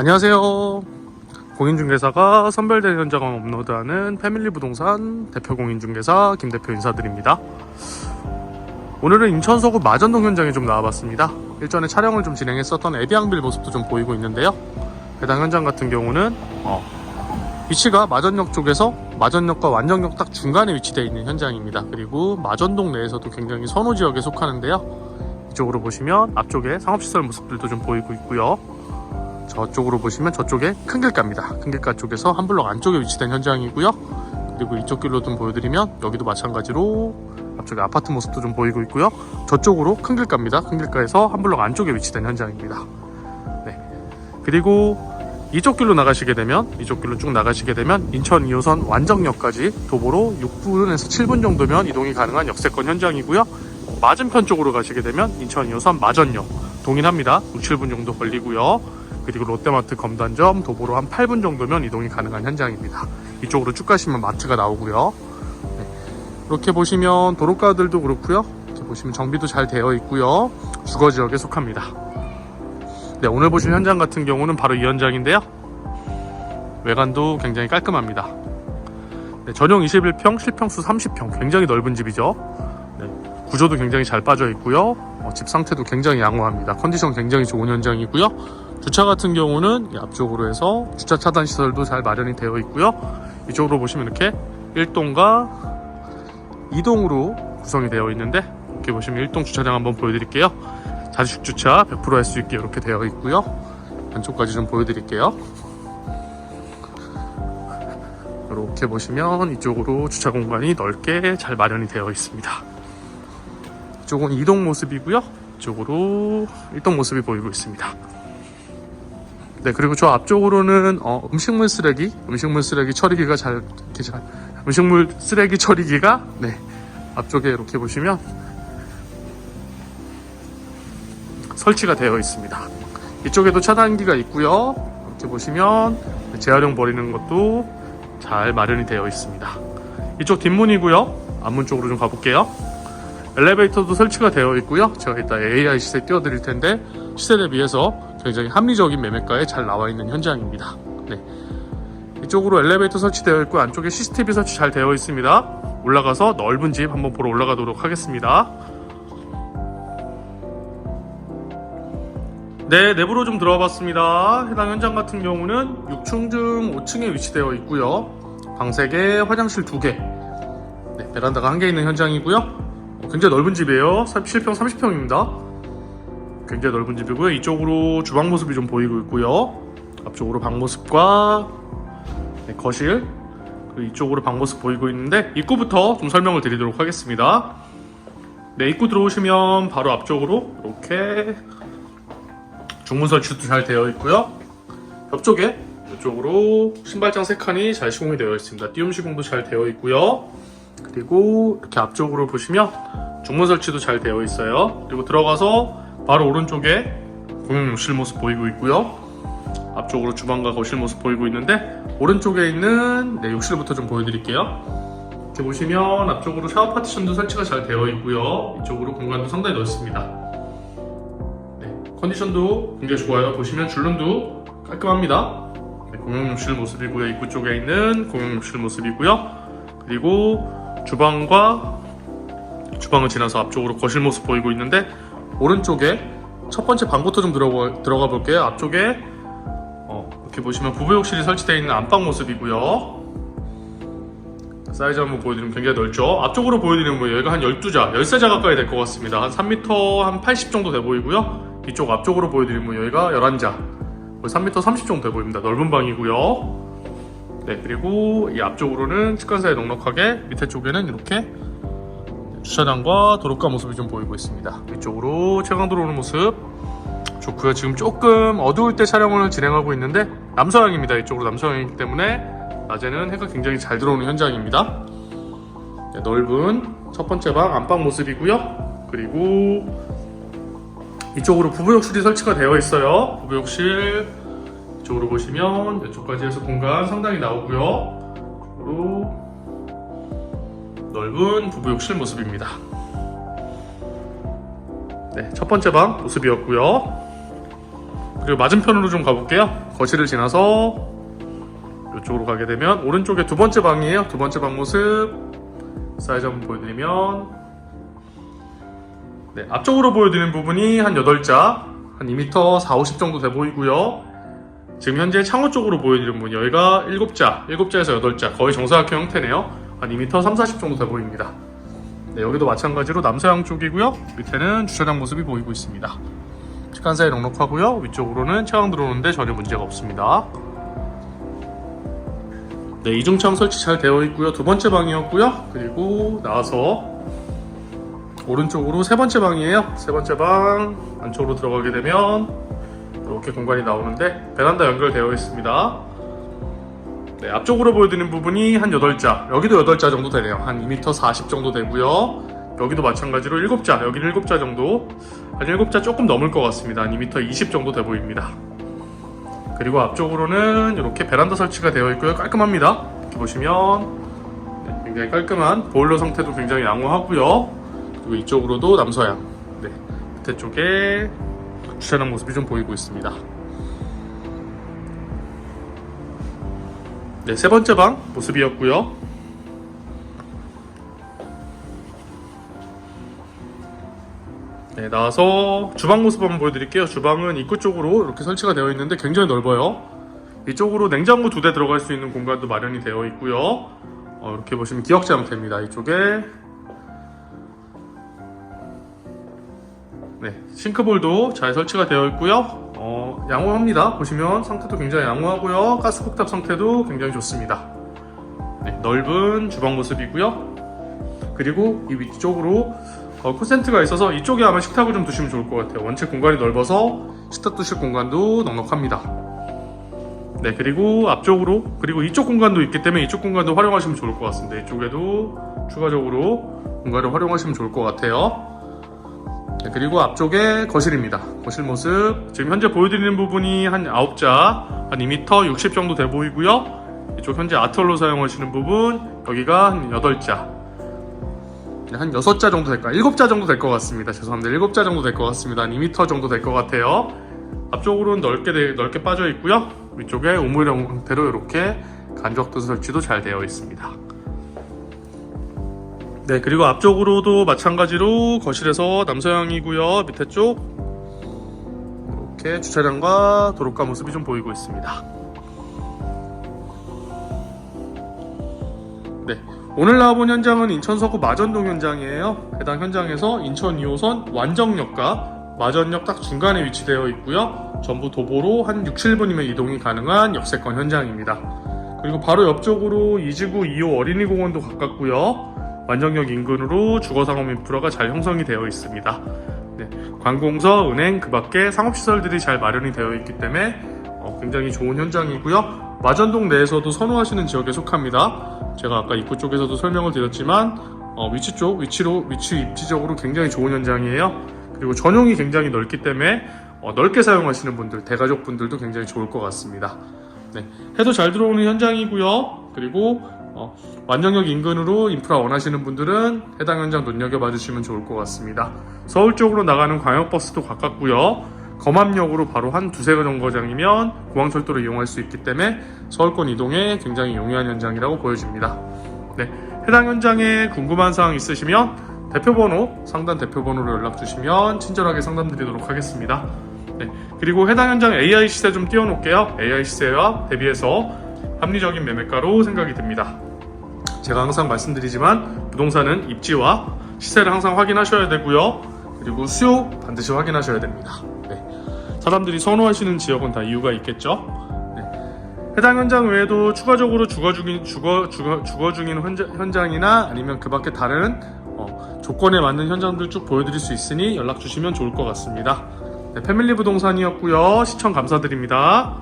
안녕하세요. 공인중개사가 선별된 현장을 업로드하는 패밀리 부동산 대표 공인중개사 김 대표 인사드립니다. 오늘은 인천 서구 마전동 현장에 좀 나와봤습니다. 일전에 촬영을 좀 진행했었던 에비앙빌 모습도 좀 보이고 있는데요. 해당 현장 같은 경우는 어, 위치가 마전역 쪽에서 마전역과 완정역 딱 중간에 위치되어 있는 현장입니다. 그리고 마전동 내에서도 굉장히 선호 지역에 속하는데요. 이쪽으로 보시면 앞쪽에 상업시설 모습들도 좀 보이고 있고요. 저쪽으로 보시면 저쪽에 큰 길가입니다. 큰 길가 쪽에서 한 블럭 안쪽에 위치된 현장이고요. 그리고 이쪽 길로 좀 보여드리면 여기도 마찬가지로 앞쪽에 아파트 모습도 좀 보이고 있고요. 저쪽으로 큰 길가입니다. 큰 길가에서 한 블럭 안쪽에 위치된 현장입니다. 네. 그리고 이쪽 길로 나가시게 되면 이쪽 길로 쭉 나가시게 되면 인천 2호선 완정역까지 도보로 6분에서 7분 정도면 이동이 가능한 역세권 현장이고요. 맞은편 쪽으로 가시게 되면 인천 2호선 마전역 동일합니다. 6, 7분 정도 걸리고요. 그리고 롯데마트 검단점 도보로 한 8분 정도면 이동이 가능한 현장입니다. 이쪽으로 쭉 가시면 마트가 나오고요. 네. 이렇게 보시면 도로가들도 그렇고요. 이렇게 보시면 정비도 잘 되어 있고요. 주거 지역에 속합니다. 네, 오늘 보실 현장 같은 경우는 바로 이 현장인데요. 외관도 굉장히 깔끔합니다. 네, 전용 21평, 실평수 30평, 굉장히 넓은 집이죠. 네, 구조도 굉장히 잘 빠져 있고요. 어, 집 상태도 굉장히 양호합니다. 컨디션 굉장히 좋은 현장이고요. 주차 같은 경우는 이 앞쪽으로 해서 주차 차단 시설도 잘 마련이 되어 있고요. 이쪽으로 보시면 이렇게 1동과 2동으로 구성이 되어 있는데 이렇게 보시면 1동 주차장 한번 보여드릴게요. 자식 주차 100%할 수 있게 이렇게 되어 있고요. 안쪽까지 좀 보여드릴게요. 이렇게 보시면 이쪽으로 주차 공간이 넓게 잘 마련이 되어 있습니다. 이쪽은 2동 모습이고요. 이쪽으로 1동 모습이 보이고 있습니다. 네, 그리고 저 앞쪽으로는 어, 음식물 쓰레기, 음식물 쓰레기 처리기가 잘, 이렇게 잘, 음식물 쓰레기 처리기가, 네, 앞쪽에 이렇게 보시면 설치가 되어 있습니다. 이쪽에도 차단기가 있고요. 이렇게 보시면 재활용 버리는 것도 잘 마련이 되어 있습니다. 이쪽 뒷문이고요. 앞문 쪽으로 좀 가볼게요. 엘리베이터도 설치가 되어 있고요. 제가 이따 AI 시세 띄워드릴 텐데 시세에 비해서 굉장히 합리적인 매매가에 잘 나와 있는 현장입니다. 네. 이쪽으로 엘리베이터 설치되어 있고 안쪽에 CCTV 설치 잘 되어 있습니다. 올라가서 넓은 집 한번 보러 올라가도록 하겠습니다. 네, 내부로 좀 들어와 봤습니다. 해당 현장 같은 경우는 6층 중 5층에 위치되어 있고요. 방 3개, 화장실 2개. 네, 베란다가 1개 있는 현장이고요. 어, 굉장히 넓은 집이에요. 7평, 30평입니다. 굉장히 넓은 집이고요. 이쪽으로 주방 모습이 좀 보이고 있고요. 앞쪽으로 방 모습과 네, 거실 그리고 이쪽으로 방 모습 보이고 있는데 입구부터 좀 설명을 드리도록 하겠습니다. 네, 입구 들어오시면 바로 앞쪽으로 이렇게 중문 설치도 잘 되어 있고요. 옆쪽에 이쪽으로 신발장 3칸이 잘 시공이 되어 있습니다. 띄움 시공도 잘 되어 있고요. 그리고 이렇게 앞쪽으로 보시면 중문 설치도 잘 되어 있어요. 그리고 들어가서 바로 오른쪽에 공용 욕실 모습 보이고 있고요. 앞쪽으로 주방과 거실 모습 보이고 있는데 오른쪽에 있는 네, 욕실부터 좀 보여드릴게요. 이렇게 보시면 앞쪽으로 샤워 파티션도 설치가 잘 되어 있고요. 이쪽으로 공간도 상당히 넓습니다. 네, 컨디션도 굉장히 좋아요. 보시면 줄눈도 깔끔합니다. 네, 공용 욕실 모습이고요. 입구 쪽에 있는 공용 욕실 모습이고요. 그리고 주방과 주방을 지나서 앞쪽으로 거실 모습 보이고 있는데 오른쪽에 첫 번째 방부터 좀 들어가, 들어가 볼게요. 앞쪽에 어, 이렇게 보시면 부부욕실이 설치되어 있는 안방 모습이고요. 사이즈 한번 보여드리면 굉장히 넓죠. 앞쪽으로 보여드리면 뭐 여기가 한 12자, 13자 가까이 될 것 같습니다. 한 3m 한 80 정도 돼 보이고요. 이쪽 앞쪽으로 보여드리면 뭐 여기가 11자, 거의 3m 30 정도 돼 보입니다. 넓은 방이고요. 네, 그리고 이 앞쪽으로는 측간사에 넉넉하게 밑에 쪽에는 이렇게 주차장과 도로가 모습이 좀 보이고 있습니다. 이쪽으로 최강 들어오는 모습 좋고요. 지금 조금 어두울 때 촬영을 진행하고 있는데 남서향입니다. 이쪽으로 남서향이기 때문에 낮에는 해가 굉장히 잘 들어오는 현장입니다. 네, 넓은 첫 번째 방 안방 모습이고요. 그리고 이쪽으로 부부욕실이 설치가 되어 있어요. 부부욕실 이쪽으로 보시면 이쪽까지 해서 공간 상당히 나오고요. 이쪽으로 넓은 부부 욕실 모습입니다. 네, 첫 번째 방 모습이었고요. 그리고 맞은편으로 좀 가볼게요. 거실을 지나서 이쪽으로 가게 되면 오른쪽에 두 번째 방이에요. 두 번째 방 모습 사이즈 한번 보여드리면 네, 앞쪽으로 보여드리는 부분이 한 8자 한 2m 4, 50 정도 돼 보이고요. 지금 현재 창호 쪽으로 보여드리는 부분 여기가 7자, 7자에서 8자 거의 정사각형 형태네요. 한 2m 3, 40 정도 돼 보입니다. 네, 여기도 마찬가지로 남서양 쪽이고요. 밑에는 주차장 모습이 보이고 있습니다. 시간사이 넉넉하고요. 위쪽으로는 차량 들어오는데 전혀 문제가 없습니다. 네, 이중창 설치 잘 되어 있고요. 두 번째 방이었고요. 그리고 나와서 오른쪽으로 세 번째 방이에요. 세 번째 방 안쪽으로 들어가게 되면 이렇게 공간이 나오는데 베란다 연결되어 있습니다. 네, 앞쪽으로 보여드리는 부분이 한 8자, 여기도 8자 정도 되네요. 한 2m 40 정도 되고요. 여기도 마찬가지로 7자, 여기는 7자 정도. 한 7자 조금 넘을 것 같습니다. 한 2m 20 정도 돼 보입니다. 그리고 앞쪽으로는 이렇게 베란다 설치가 되어 있고요. 깔끔합니다. 이렇게 보시면 네, 굉장히 깔끔한 보일러 상태도 굉장히 양호하고요. 그리고 이쪽으로도 남서양, 네, 밑에 쪽에 주차장 모습이 좀 보이고 있습니다. 네, 세 번째 방 모습이었고요. 네, 나와서 주방 모습 한번 보여드릴게요. 주방은 입구 쪽으로 이렇게 설치가 되어 있는데 굉장히 넓어요. 이쪽으로 냉장고 두 대 들어갈 수 있는 공간도 마련이 되어 있고요. 어, 이렇게 보시면 기역자 형태입니다. 이쪽에 네, 싱크볼도 잘 설치가 되어 있고요. 어, 양호합니다. 보시면 상태도 굉장히 양호하고요. 가스쿡탑 상태도 굉장히 좋습니다. 네, 넓은 주방 모습이고요. 그리고 이 위쪽으로 어, 콘센트가 있어서 이쪽에 아마 식탁을 좀 두시면 좋을 것 같아요. 원체 공간이 넓어서 식탁 두실 공간도 넉넉합니다. 네, 그리고 앞쪽으로 그리고 이쪽 공간도 있기 때문에 이쪽 공간도 활용하시면 좋을 것 같습니다. 이쪽에도 추가적으로 공간을 활용하시면 좋을 것 같아요. 네, 그리고 앞쪽에 거실입니다. 거실 모습 지금 현재 보여드리는 부분이 한 9자 한 2m 60 정도 돼 보이고요. 이쪽 현재 아트홀로 사용하시는 부분 여기가 한 8자 한 6자 정도 될까? 7자 정도 될 것 같습니다. 죄송합니다. 7자 정도 될 것 같습니다. 한 2m 정도 될 것 같아요. 앞쪽으로는 넓게, 돼- 넓게 빠져 있고요. 위쪽에 우물형 형태로 이렇게 간접도 설치도 잘 되어 있습니다. 네, 그리고 앞쪽으로도 마찬가지로 거실에서 남서향이고요. 밑에 쪽 이렇게 주차장과 도로가 모습이 좀 보이고 있습니다. 네, 오늘 나와본 현장은 인천 서구 마전동 현장이에요. 해당 현장에서 인천 2호선 완정역과 마전역 딱 중간에 위치되어 있고요. 전부 도보로 한 6, 7분이면 이동이 가능한 역세권 현장입니다. 그리고 바로 옆쪽으로 이지구 2호 어린이공원도 가깝고요. 완정역 인근으로 주거상업 인프라가 잘 형성이 되어 있습니다. 네, 관공서, 은행, 그 밖에 상업시설들이 잘 마련이 되어 있기 때문에 어, 굉장히 좋은 현장이고요. 마전동 내에서도 선호하시는 지역에 속합니다. 제가 아까 입구 쪽에서도 설명을 드렸지만 어, 위치 쪽, 위치로 위치 입지적으로 굉장히 좋은 현장이에요. 그리고 전용이 굉장히 넓기 때문에 어, 넓게 사용하시는 분들, 대가족 분들도 굉장히 좋을 것 같습니다. 네, 해도 잘 들어오는 현장이고요. 그리고 어, 완정역 인근으로 인프라 원하시는 분들은 해당 현장 눈여겨봐 주시면 좋을 것 같습니다. 서울 쪽으로 나가는 광역버스도 가깝고요. 검암역으로 바로 한 두세 개 정거장이면 공항철도를 이용할 수 있기 때문에 서울권 이동에 굉장히 용이한 현장이라고 보여집니다. 네, 해당 현장에 궁금한 사항 있으시면 대표번호, 상단 대표번호로 연락 주시면 친절하게 상담드리도록 하겠습니다. 네, 그리고 해당 현장 AI 시세 좀 띄워놓을게요. AI 시세와 대비해서 합리적인 매매가로 생각이 듭니다. 제가 항상 말씀드리지만 부동산은 입지와 시세를 항상 확인하셔야 되고요. 그리고 수요 반드시 확인하셔야 됩니다. 네. 사람들이 선호하시는 지역은 다 이유가 있겠죠. 네. 해당 현장 외에도 추가적으로 주거 중인 주거 주거 주거 중인 현장, 현장이나 아니면 그 밖에 다른 어, 조건에 맞는 현장들 쭉 보여드릴 수 있으니 연락 주시면 좋을 것 같습니다. 네, 패밀리 부동산이었고요. 시청 감사드립니다.